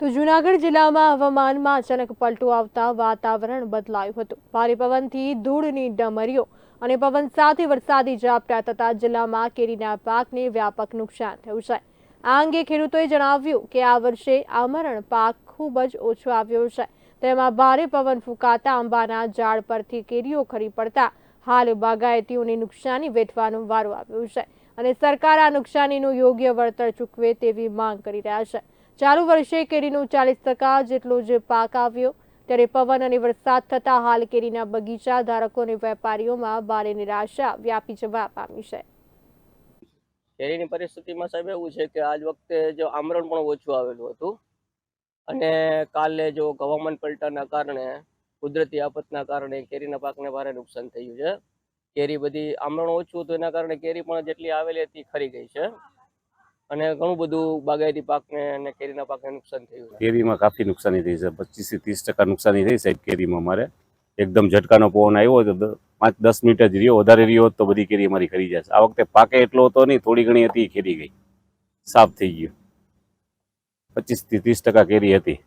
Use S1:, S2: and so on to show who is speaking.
S1: તો જૂનાગઢ જિલ્લામાં હવામાનમાં અચાનક પલટો આવતા વાતાવરણ બદલાયું હતું. ભારે પવનથી ધૂળની ડમરીઓ અને પવન સાથે વરસાદી ઝાપટા થતા જિલ્લામાં કેરીના પાકને વ્યાપક નુકસાન થયું છે. આ અંગે ખેડૂતોએ જણાવ્યું કે આ વર્ષે આમરણ પાક ખૂબ જ ઓછો આવ્યો છે. તેમાં ભારે પવન ફૂંકાતા આંબાના ઝાડ પરથી કેરીઓ ખરી પડતા હાલ બાગાયતીઓને નુકસાની વેઠવાનો વારો આવ્યો છે અને સરકાર આ નુકસાનીનું યોગ્ય વળતર ચૂકવે તેવી માંગ કરી રહ્યા છે. ચાલુ વર્ષે કેરીનો ચાલીસ ટકા જેટલો જ પાક આવ્યો. ત્યારે પવન અને વરસાદ થતાં હાલ કેરીના બગીચા ધારકો અને વેપારીઓમાં ભારે નિરાશા વ્યાપી જવા પામી છે.
S2: કેરીની પરિસ્થિતિમાં સાહેબ એવું છે કે આજ વખતે જો આમરણ પણ ઓછું આવેલું હતું. અને કાલે જો હવામાન પલટાના કારણે, કુદરતી આફતના કારણે કેરીના પાકને ભારે નુકસાન થયું છે. કેરી બધી આમરણ ઓછું હતું, એના કારણે કેરી પણ જેટલી આવેલી હતી, ખરી ગઈ છે. અને ઘણું બધું બાગાયતી પાકને અને કેરીના પાકને નુકસાન થયું
S3: કેરીમાં કાફી નુકસાની થઈ છે. પચીસથી ત્રીસ ટકા નુકસાની થઈ સાહેબ કેરીમાં મારે. એકદમ ઝટકાનો પવન આવ્યો તો પાંચ, દસ મિનિટ જ રહ્યો, વધારે રહ્યો હોત તો બધી કેરી અમારી ખરી જશે આ વખતે પાકે એટલો હતો નહીં, થોડી ઘણી હતી ખેરી ગઈ. સાફ થઈ ગયું. પચીસથી ત્રીસ ટકા કેરી હતી.